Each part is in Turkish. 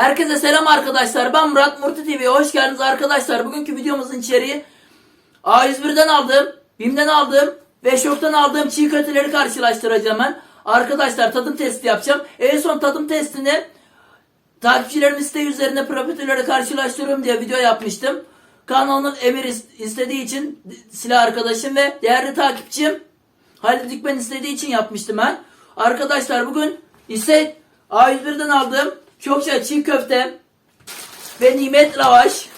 Herkese selam arkadaşlar. Ben Murat Murti TV'ye hoş geldiniz arkadaşlar. Bugünkü videomuzun içeriği A101'den aldığım, BİM'den aldığım ve Şok'tan aldığım çiğ köfteleri karşılaştıracağım ben. Arkadaşlar tadım testi yapacağım. En son tadım testini takipçilerim isteği üzerine profiterleri karşılaştırıyorum diye video yapmıştım. Kanalın emir is- istediği için silah arkadaşım ve değerli takipçim Halil Dikmen istediği için yapmıştım ben. Arkadaşlar bugün ise A101'den aldığım çokça çiğ köfte ve nimet lavaş.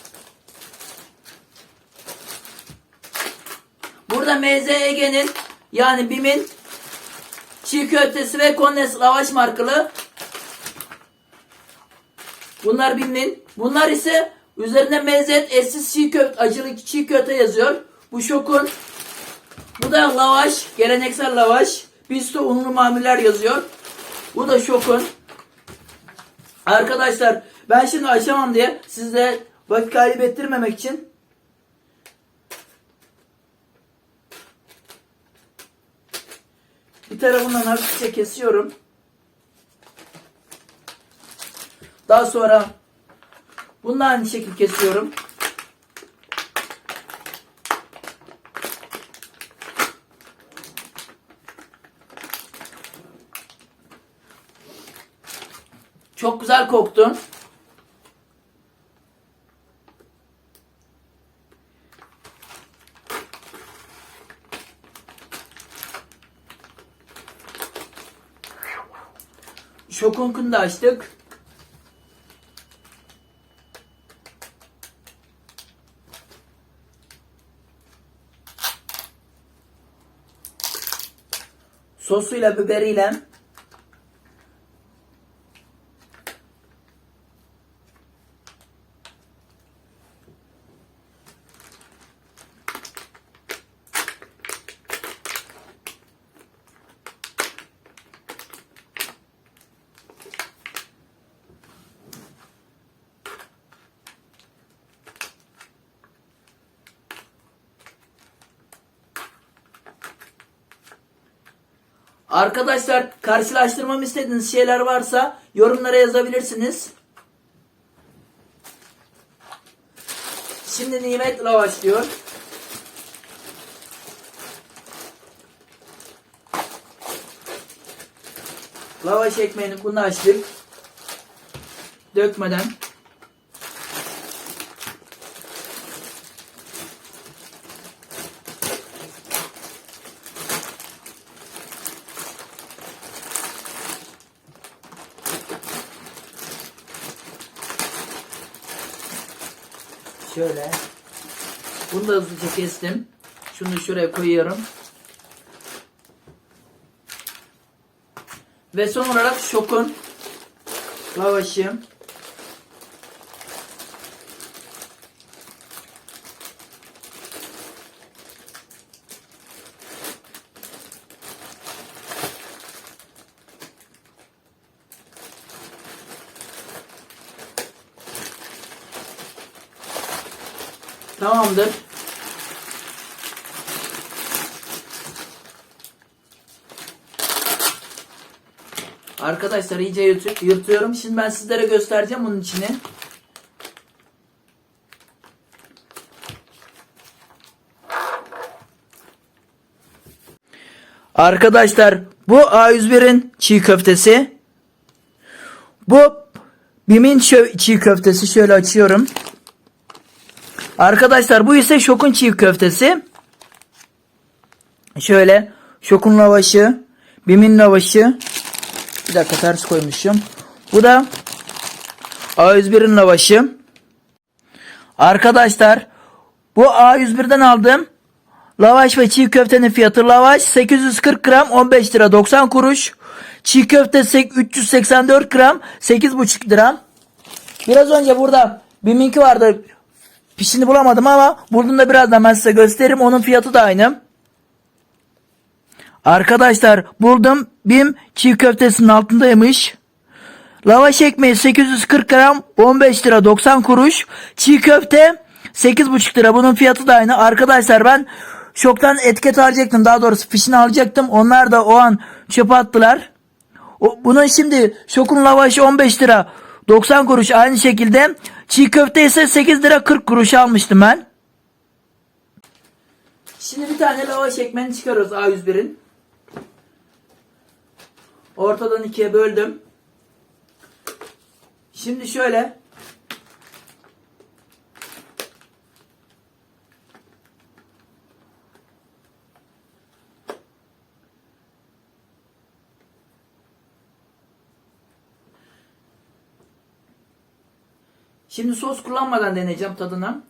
Burada MZ Ege'nin yani BİM'in çiğ köftesi ve kondes lavaş markalı. Bunlar BİM'in. Bunlar ise üzerinde mezzet etsiz çiğ köfte, acılı çiğ köfte yazıyor. Bu şokun. Bu da lavaş, geleneksel lavaş. Bisto unlu mamuller yazıyor. Bu da şokun. Arkadaşlar ben şimdi açamam diye sizle vakit kaybettirmemek için bir tarafından hafifçe kesiyorum. Daha sonra bunu aynı şekilde kesiyorum. Çok güzel koktu. Şokunkunu da açtık. Sosuyla biberiyle Arkadaşlar karşılaştırmamı istediğiniz şeyler varsa yorumlara yazabilirsiniz. Şimdi nimet lavaş diyor. Lavaş ekmeğini bunu açtık. Dökmeden. Şöyle. Bunu da hızlıca kestim. Şunu şuraya koyuyorum. Ve son olarak şokun lavaşı. Tamamdır. Arkadaşlar iyice yırtı- yırtıyorum. Şimdi ben sizlere göstereceğim onun içini. Arkadaşlar bu A101'in çiğ köftesi. Bu Bim'in çiğ köftesi. Şöyle açıyorum. Arkadaşlar bu ise şokun çiğ köftesi. Şöyle şokun lavaşı, bimin lavaşı. Bir dakika ters koymuşum. Bu da A101'in lavaşı. Arkadaşlar bu A101'den aldığım lavaş ve çiğ köftenin fiyatı lavaş 840 gram 15 lira 90 kuruş. Çiğ köfte sek- 384 gram 8,5 lira. Biraz önce burada biminki vardı. Pişini bulamadım ama bulduğumda birazdan ben size gösteririm. Onun fiyatı da aynı. Arkadaşlar buldum. Bim çiğ köftesinin altındaymış. Lavaş ekmeği 840 gram 15 lira 90 kuruş. Çiğ köfte 8,5 lira. Bunun fiyatı da aynı. Arkadaşlar ben şoktan etiket alacaktım. Daha doğrusu fişini alacaktım. Onlar da o an çöpe attılar. O, bunun şimdi şokun lavaşı 15 lira. 90 kuruş aynı şekilde. Çiğ köfte ise 8 lira 40 kuruş almıştım ben. Şimdi bir tane lavaş ekmeğini çıkarıyoruz A101'in. Ortadan ikiye böldüm. Şimdi şöyle Şimdi sos kullanmadan deneyeceğim tadına.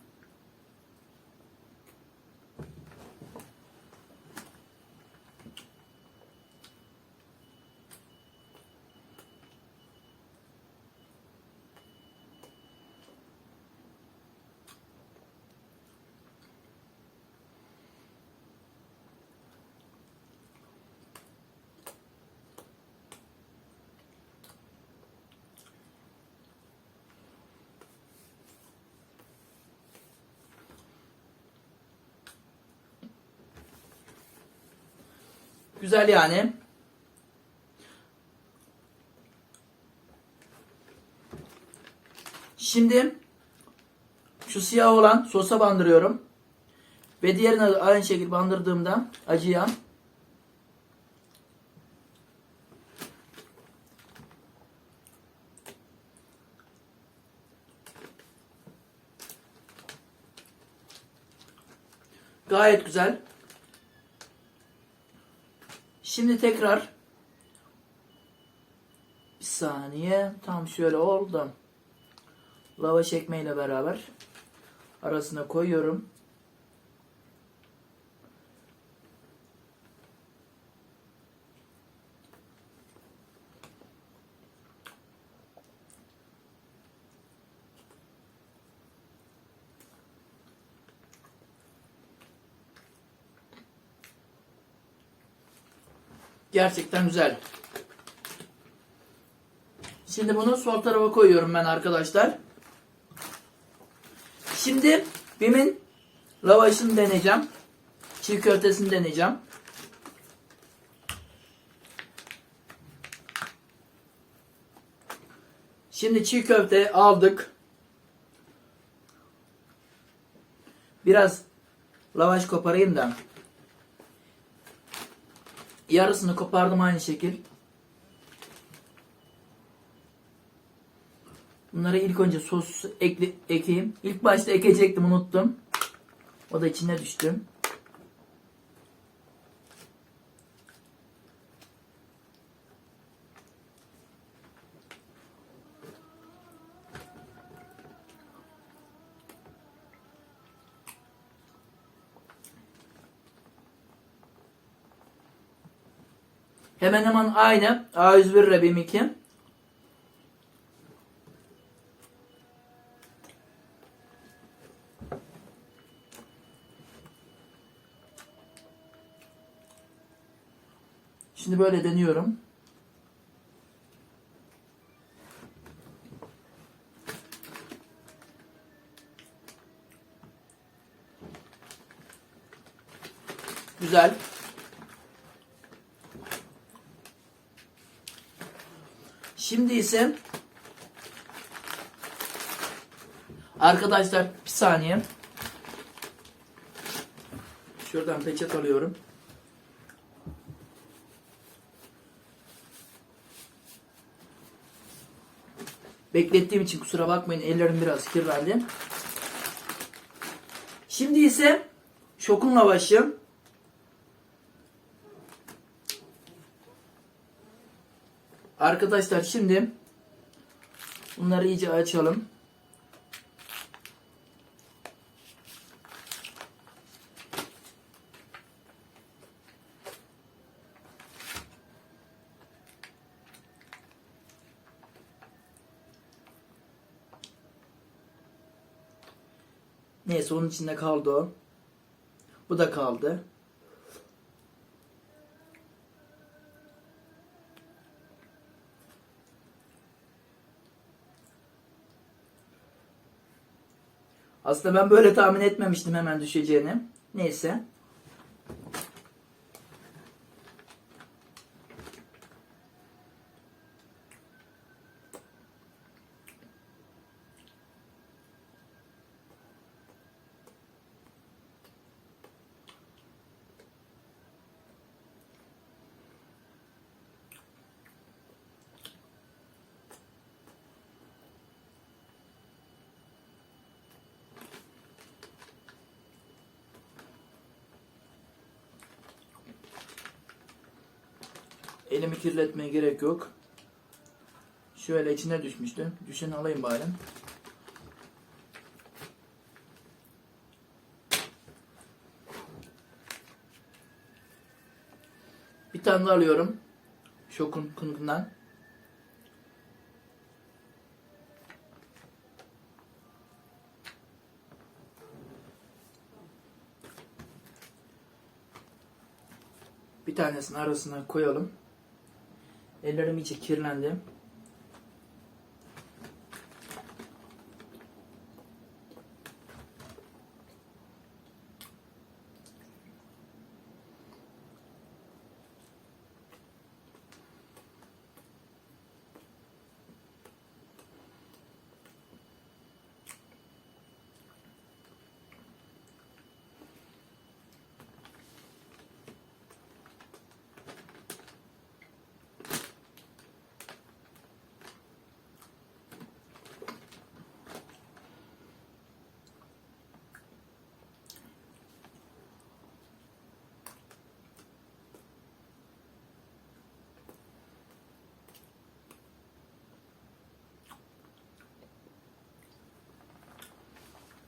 Güzel yani. Şimdi şu siyah olan sosa bandırıyorum. Ve diğerine de aynı şekilde bandırdığımda acıyan Gayet güzel. Şimdi tekrar bir saniye tam şöyle oldu. Lavaş ekmeğiyle beraber arasına koyuyorum. Gerçekten güzel. Şimdi bunu sol tarafa koyuyorum ben arkadaşlar. Şimdi Bim'in lavaşını deneyeceğim. Çiğ köftesini deneyeceğim. Şimdi çiğ köfte aldık. Biraz lavaş koparayım da. Yarısını kopardım aynı şekil. Bunları ilk önce sos ekle, ekeyim. İlk başta ekecektim unuttum. O da içine düştü. Hemen hemen aynı. A101 ile BİM2. Şimdi böyle deniyorum. Güzel. Şimdi ise arkadaşlar bir saniye. Şuradan peçet alıyorum. Beklettiğim için kusura bakmayın ellerim biraz kirlendi. Şimdi ise şokun lavaşı. Arkadaşlar şimdi bunları iyice açalım. Neyse onun içinde kaldı o. Bu da kaldı. Aslında ben böyle tahmin etmemiştim hemen düşeceğini. Neyse. Elimi kirletmeye gerek yok. Şöyle içine düşmüştü. Düşeni alayım bari. Bir tane alıyorum. Şokun kınıkından. Bir tanesini arasına koyalım. Ellerim iyice kirlendi.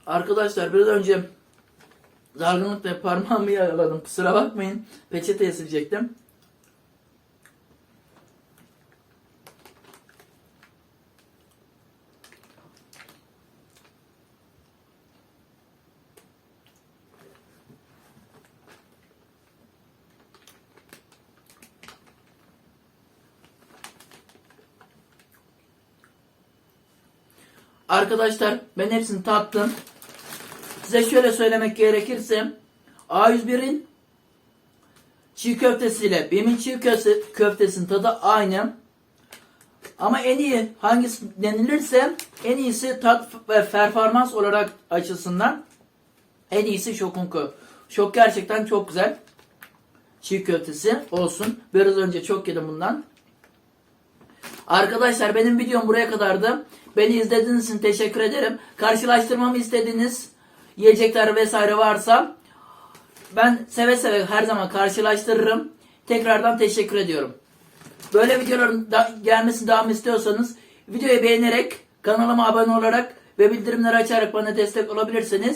Arkadaşlar biraz önce dargınlıkla parmağımı yaraladım. Kusura bakmayın. Peçeteye silecektim. Arkadaşlar ben hepsini tattım. Size şöyle söylemek gerekirse A101'in çiğ köftesiyle BİM'in çiğ köfte, köftesinin tadı aynı. Ama en iyi hangisi denilirse en iyisi tat ve performans olarak açısından en iyisi Şok'un kö. Şok gerçekten çok güzel. Çiğ köftesi olsun. Biraz önce çok yedim bundan. Arkadaşlar benim videom buraya kadardı. Beni izlediğiniz için teşekkür ederim. Karşılaştırmamı istediğiniz yiyecekler vesaire varsa ben seve seve her zaman karşılaştırırım. Tekrardan teşekkür ediyorum. Böyle videoların da gelmesini devam istiyorsanız videoyu beğenerek kanalıma abone olarak ve bildirimleri açarak bana destek olabilirsiniz.